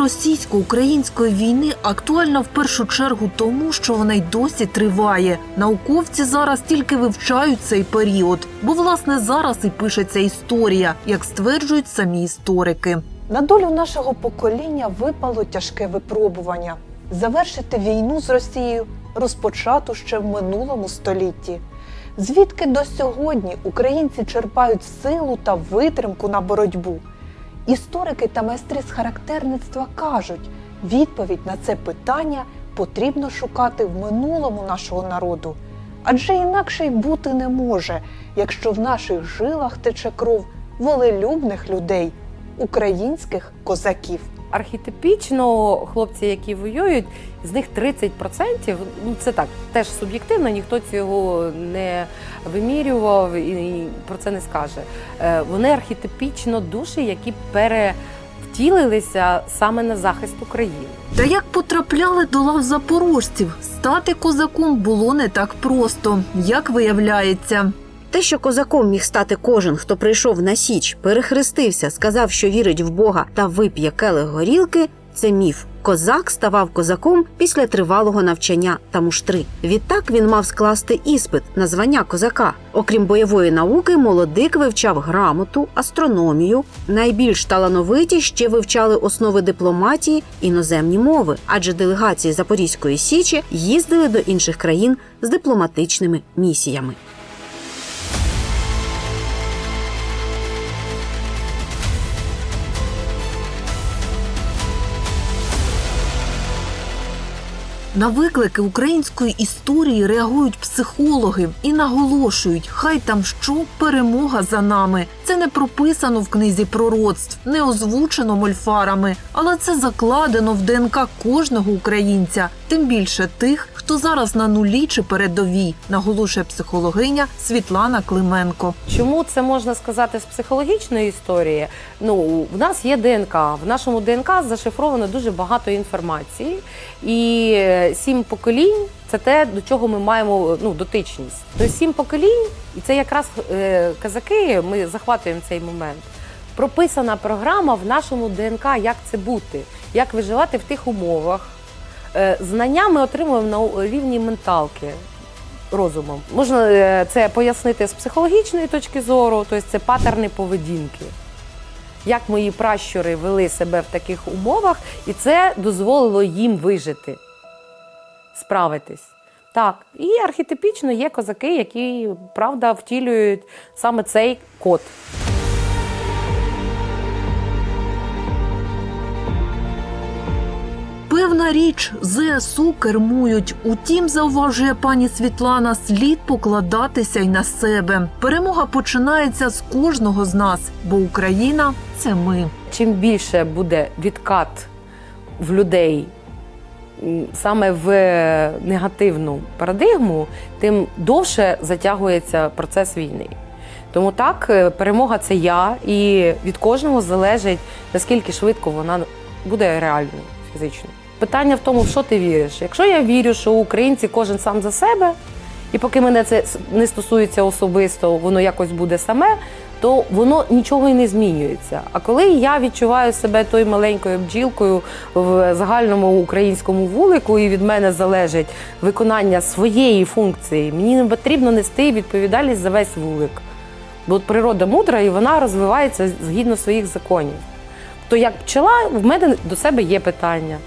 Російсько-української війни актуальна в першу чергу тому, що вона й досі триває. Науковці зараз тільки вивчають цей період, бо власне зараз і пишеться історія, як стверджують самі історики. На долю нашого покоління випало тяжке випробування завершити війну з Росією, розпочату ще в минулому столітті. Звідки до сьогодні українці черпають силу та витримку на боротьбу? Історики та майстри з характерництва кажуть, відповідь на це питання потрібно шукати в минулому нашого народу. Адже інакше й бути не може, якщо в наших жилах тече кров волелюбних людей, українських козаків. Архетипічно хлопці, які воюють, з них 30%, ну це так, теж суб'єктивно, ніхто цього не вимірював і про це не скаже. Е, Вони архетипічно душі, які перевтілилися саме на захист України. Та як потрапляли до лав запорожців, стати козаком було не так просто, як виявляється. Те, що козаком міг стати кожен, хто прийшов на січ, перехрестився, сказав, що вірить в Бога та вип'є келих горілки, це міф. Козак ставав козаком після тривалого навчання та муштри. Відтак він мав скласти іспит на звання козака. Окрім бойової науки, молодик вивчав грамоту, астрономію. Найбільш талановиті ще вивчали основи дипломатії, іноземні мови, адже делегації Запорізької січі їздили до інших країн з дипломатичними місіями. На виклики української історії реагують психологи і наголошують, хай там що перемога за нами. Це не прописано в книзі пророцтв, не озвучено мольфарами, але це закладено в ДНК кожного українця, тим більше тих, хто зараз на нулі чи передовій, наголошує психологиня Світлана Клименко. Чому це можна сказати з психологічної історії? Ну, в нас є ДНК. В нашому ДНК зашифровано дуже багато інформації, і е, сім поколінь це те, до чого ми маємо ну, дотичність. Тобто сім поколінь, і це якраз е, казаки. Ми захватуємо цей момент. Прописана програма в нашому ДНК, як це бути, як виживати в тих умовах. Е, Знання ми отримуємо на рівні менталки розумом. Можна е, це пояснити з психологічної точки зору, тобто це патерни поведінки. Як мої пращури вели себе в таких умовах, і це дозволило їм вижити, справитись. Так, і архетипічно є козаки, які правда втілюють саме цей код. Певна річ, ЗСУ кермують. Утім, зауважує пані Світлана, слід покладатися й на себе. Перемога починається з кожного з нас, бо Україна це ми. Чим більше буде відкат в людей саме в негативну парадигму, тим довше затягується процес війни. Тому так, е, перемога це я, і від кожного залежить, наскільки швидко вона буде реальною фізично. Питання в тому, в що ти віриш. Якщо я вірю, що українці кожен сам за себе, і поки мене це не стосується особисто, воно якось буде саме, то воно нічого і не змінюється. А коли я відчуваю себе тою маленькою бджілкою в загальному українському вулику, і від мене залежить виконання своєї функції, мені не потрібно нести відповідальність за весь вулик. Бо от природа мудра і вона розвивається згідно своїх законів. То як пчела, в мене до себе є питання.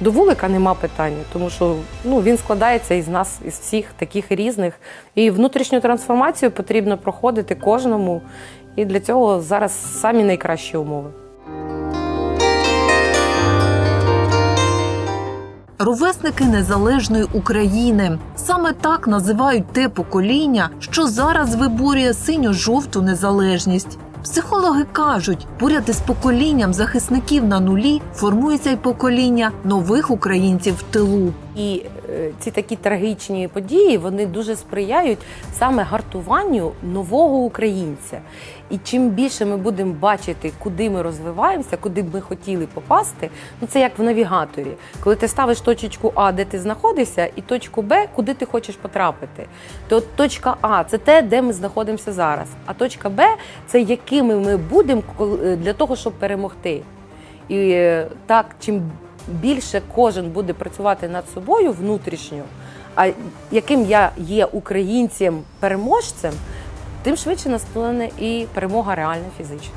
До вулика нема питання, тому що ну, він складається із нас, із всіх таких різних. І внутрішню трансформацію потрібно проходити кожному. І для цього зараз самі найкращі умови. Ровесники незалежної України саме так називають те покоління, що зараз виборює синьо-жовту незалежність. Психологи кажуть, поряд із поколінням захисників на нулі формується й покоління нових українців в тилу. І е, ці такі трагічні події вони дуже сприяють саме гартуванню нового українця. І чим більше ми будемо бачити, куди ми розвиваємося, куди б ми хотіли попасти, ну це як в навігаторі. Коли ти ставиш точку А, де ти знаходишся, і точку Б, куди ти хочеш потрапити. То точка А це те, де ми знаходимося зараз. А точка Б це якими ми будемо для того, щоб перемогти. І е, так, чим більше кожен буде працювати над собою внутрішньо, а яким я є українцем переможцем, тим швидше настане і перемога реальна фізична.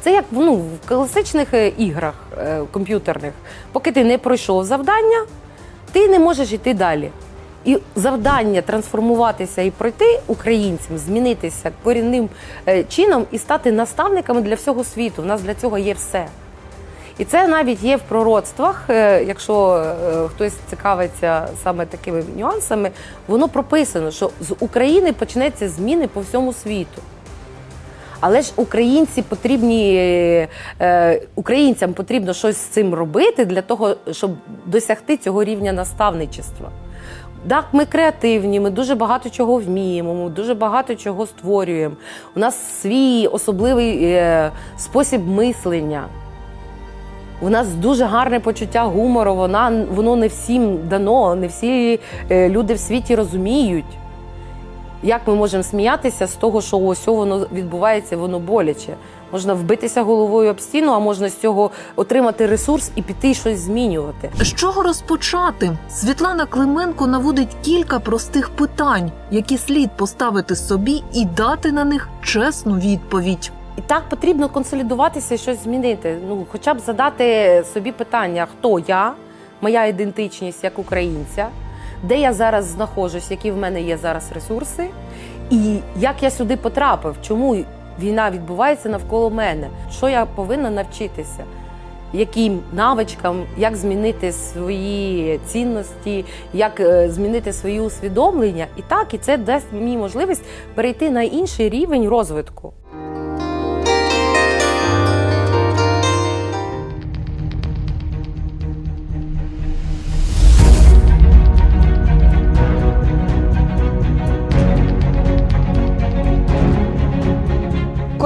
Це як ну, в класичних е, іграх е, комп'ютерних. Поки ти не пройшов завдання, ти не можеш йти далі. І завдання трансформуватися і пройти українцям, змінитися корінним е, чином і стати наставниками для всього світу. У нас для цього є все. І це навіть є в пророцтвах. е, Якщо е, хтось цікавиться саме такими нюансами, воно прописано, що з України почнеться зміни по всьому світу. Але ж українці потрібні українцям потрібно щось з цим робити для того, щоб досягти цього рівня наставничества. Так, ми креативні, ми дуже багато чого вміємо, ми дуже багато чого створюємо. У нас свій особливий е, спосіб мислення. У нас дуже гарне почуття гумору, вона, воно не всім дано, не всі е, люди в світі розуміють. Як ми можемо сміятися з того, що ось воно відбувається, воно боляче. Можна вбитися головою об стіну, а можна з цього отримати ресурс і піти щось змінювати. З чого розпочати? Світлана Клименко наводить кілька простих питань, які слід поставити собі і дати на них чесну відповідь. І так потрібно консолідуватися щось змінити. Ну, хоча б задати собі питання, хто я, моя ідентичність як українця, де я зараз знаходжусь, які в мене є зараз ресурси, і як я сюди потрапив, чому війна відбувається навколо мене, що я повинна навчитися. Яким навичкам, як змінити свої цінності, як е, змінити свої усвідомлення, і так, і це дасть мені можливість перейти на інший рівень розвитку.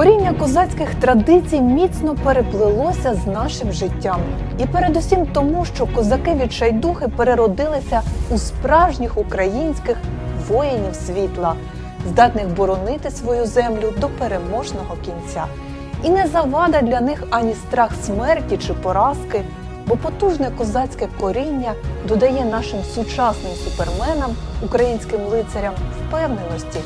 Коріння козацьких традицій міцно переплилося з нашим життям. І передусім тому, що козаки відчайдухи переродилися у справжніх українських воїнів світла, здатних боронити свою землю до переможного кінця. І не завада для них ані страх смерті чи поразки, бо потужне козацьке коріння додає нашим сучасним суперменам, українським лицарям впевненості,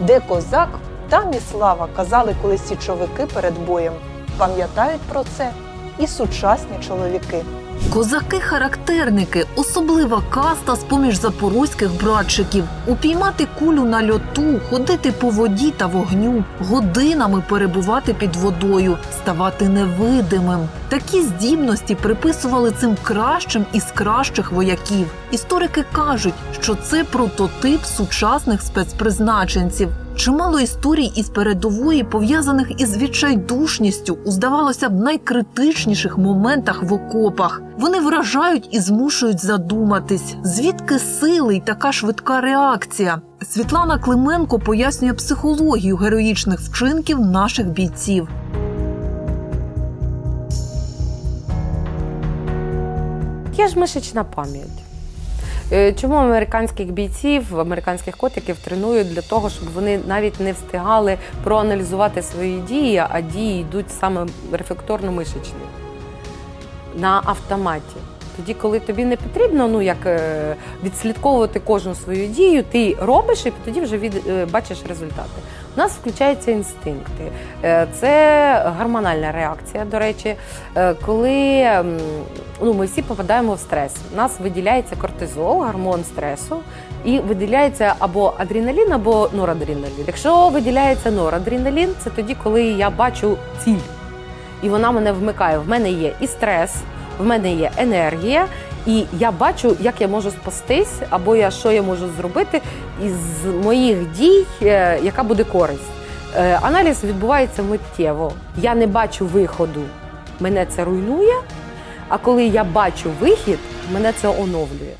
де козак, там і слава, казали колись січовики перед боєм. Пам'ятають про це і сучасні чоловіки. Козаки-характерники особлива каста з поміж запорозьких братчиків. Упіймати кулю на льоту, ходити по воді та вогню, годинами перебувати під водою, ставати невидимим. Такі здібності приписували цим кращим із кращих вояків. Історики кажуть, що це прототип сучасних спецпризначенців. Чимало історій із передової пов'язаних із відчайдушністю у здавалося б найкритичніших моментах в окопах. Вони вражають і змушують задуматись, звідки сили й така швидка реакція. Світлана Клименко пояснює психологію героїчних вчинків наших бійців. Є ж мишечна пам'ять. Е, Чому американських бійців, американських котиків тренують для того, щоб вони навіть не встигали проаналізувати свої дії, а дії йдуть саме рефлекторно-мишечні на автоматі. Тоді, коли тобі не потрібно ну, як, е, відслідковувати кожну свою дію, ти робиш і тоді вже від, е, бачиш результати. У нас включаються інстинкти. Е, Це гормональна реакція, до речі, коли ну, ми всі попадаємо в стрес. У нас виділяється кортизол, гормон стресу, і виділяється або адреналін, або норадреналін. Якщо виділяється норадреналін, це тоді, коли я бачу ціль, і вона мене вмикає. В мене є і стрес, в мене є енергія, і я бачу, як я можу спастись, або я що я можу зробити із моїх дій, е, яка буде користь. Е, Аналіз відбувається миттєво. Я не бачу виходу, мене це руйнує. А коли я бачу вихід, мене це оновлює.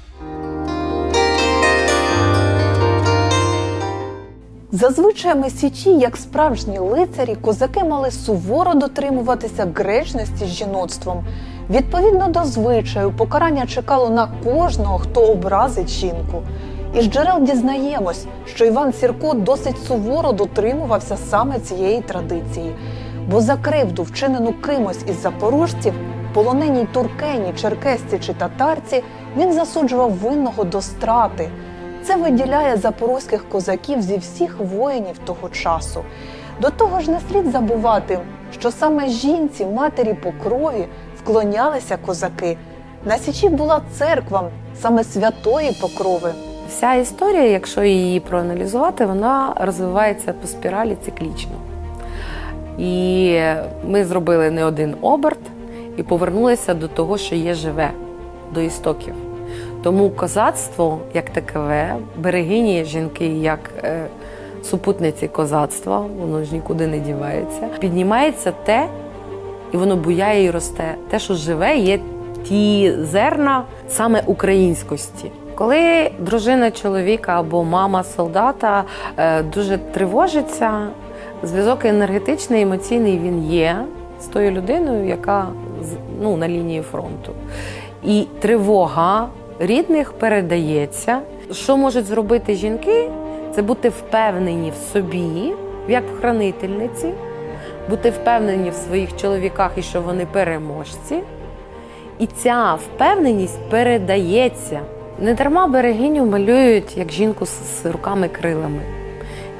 За звичаями січі, як справжні лицарі, козаки мали суворо дотримуватися гречності з жіноцтвом. Відповідно до звичаю, покарання чекало на кожного, хто образить жінку. Із джерел дізнаємось, що Іван Сірко досить суворо дотримувався саме цієї традиції, бо за кривду, вчинену кимось із запорожців, полоненій туркені, черкесці чи татарці, він засуджував винного до страти. Це виділяє запорозьких козаків зі всіх воїнів того часу. До того ж, не слід забувати, що саме жінці, матері по крові, вклонялися козаки. На Січі була церква саме святої покрови. Вся історія, якщо її проаналізувати, вона розвивається по спіралі циклічно. І ми зробили не один оберт і повернулися до того, що є живе, до істоків. Тому козацтво як такове, берегині жінки як е, супутниці козацтва, воно ж нікуди не дівається. Піднімається те, і воно буяє і росте. Те, що живе, є ті зерна саме українськості. Коли дружина чоловіка або мама солдата е, дуже тривожиться, зв'язок енергетичний, емоційний він є з тою людиною, яка ну, на лінії фронту. І тривога рідних передається. Що можуть зробити жінки? Це бути впевнені в собі, як в хранительниці, бути впевнені в своїх чоловіках і що вони переможці. І ця впевненість передається. Не дарма берегиню малюють як жінку з, руками-крилами.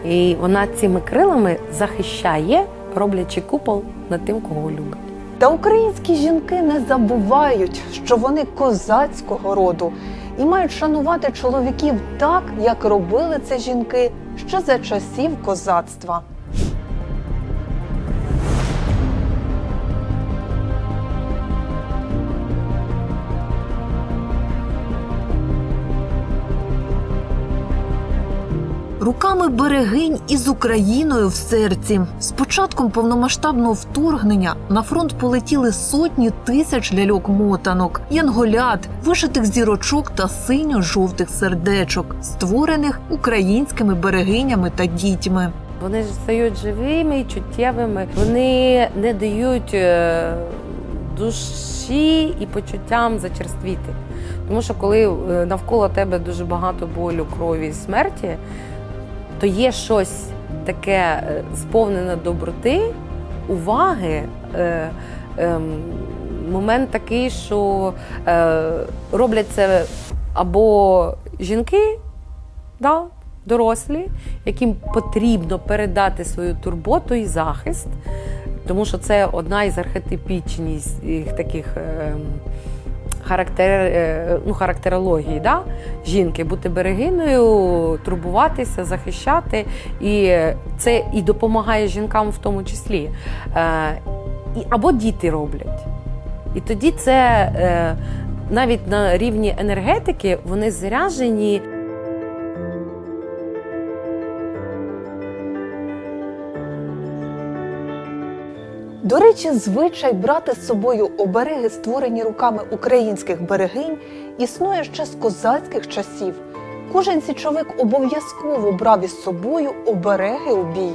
І вона цими крилами захищає, роблячи купол над тим, кого любить. Та українські жінки не забувають, що вони козацького роду і мають шанувати чоловіків так, як робили це жінки ще за часів козацтва. Руками берегинь із Україною в серці. З початком повномасштабного вторгнення на фронт полетіли сотні тисяч ляльок-мотанок, янголят, вишитих зірочок та синьо-жовтих сердечок, створених українськими берегинями та дітьми. Вони ж стають живими і чуттєвими. Вони не дають е, душі і почуттям зачерствіти. Тому що коли е, навколо тебе дуже багато болю, крові і смерті, то є щось таке е, сповнене доброти, уваги. Е, ем, момент такий, що е, роблять це або жінки, да, дорослі, яким потрібно передати свою турботу і захист, тому що це одна із архетипічних таких е, характер, е, ну, характерології да? жінки, бути берегиною, турбуватися, захищати. І це і допомагає жінкам в тому числі. Е, або діти роблять. І тоді це е, навіть на рівні енергетики вони заряжені. До речі, звичай брати з собою обереги, створені руками українських берегинь, існує ще з козацьких часів. Кожен січовик обов'язково брав із собою обереги у бій.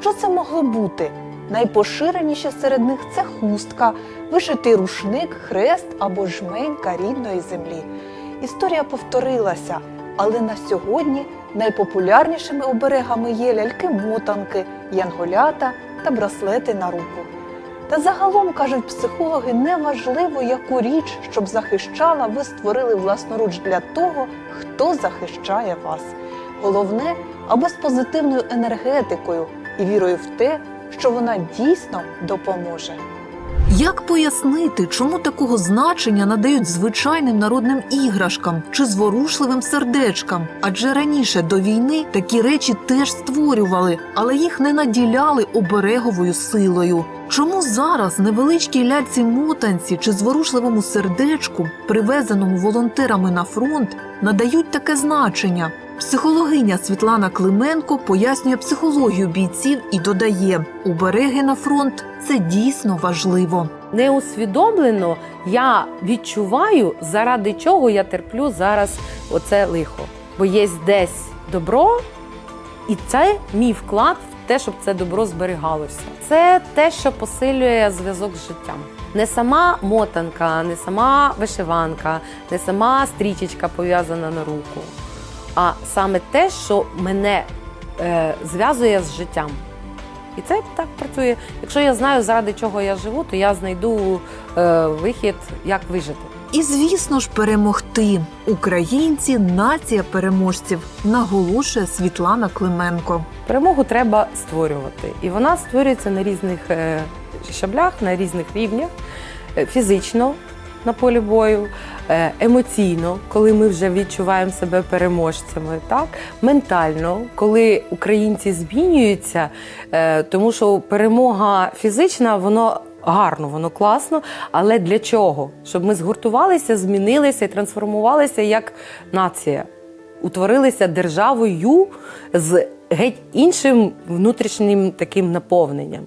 Що це могло бути? Найпоширеніше серед них це хустка, вишитий рушник, хрест або жменька рідної землі. Історія повторилася, але на сьогодні найпопулярнішими оберегами є ляльки-мотанки, янголята та браслети на руку. Та загалом, кажуть психологи, неважливо, яку річ, щоб захищала, ви створили власноруч для того, хто захищає вас. Головне, аби з позитивною енергетикою і вірою в те, що вона дійсно допоможе. Як пояснити, чому такого значення надають звичайним народним іграшкам чи зворушливим сердечкам? Адже раніше до війни такі речі теж створювали, але їх не наділяли обереговою силою. Чому зараз невеличкій ляльці мотанці чи зворушливому сердечку, привезеному волонтерами на фронт, надають таке значення? Психологиня Світлана Клименко пояснює психологію бійців і додає: обереги на фронт це дійсно важливо. неусвідомлено я відчуваю, заради чого я терплю зараз оце лихо. Бо є десь добро, і це мій вклад те, щоб це добро зберігалося. Це те, що посилює зв'язок з життям. Не сама мотанка, не сама вишиванка, не сама стрічечка пов'язана на руку. а саме те, що мене е, зв'язує з життям. І це так працює. Якщо я знаю, заради чого я живу, то я знайду е, вихід, як вижити. І звісно ж, перемогти. Українці нація переможців, наголошує Світлана Клименко. Перемогу треба створювати. І вона створюється на різних е, щаблях, на різних рівнях, Е, фізично на полі бою, е, емоційно, коли ми вже відчуваємо себе переможцями, так? ментально, коли українці змінюються, е, тому що перемога фізична, воно. Гарно, воно класно, але для чого? Щоб ми згуртувалися, змінилися і трансформувалися як нація, утворилися державою з геть іншим внутрішнім таким наповненням.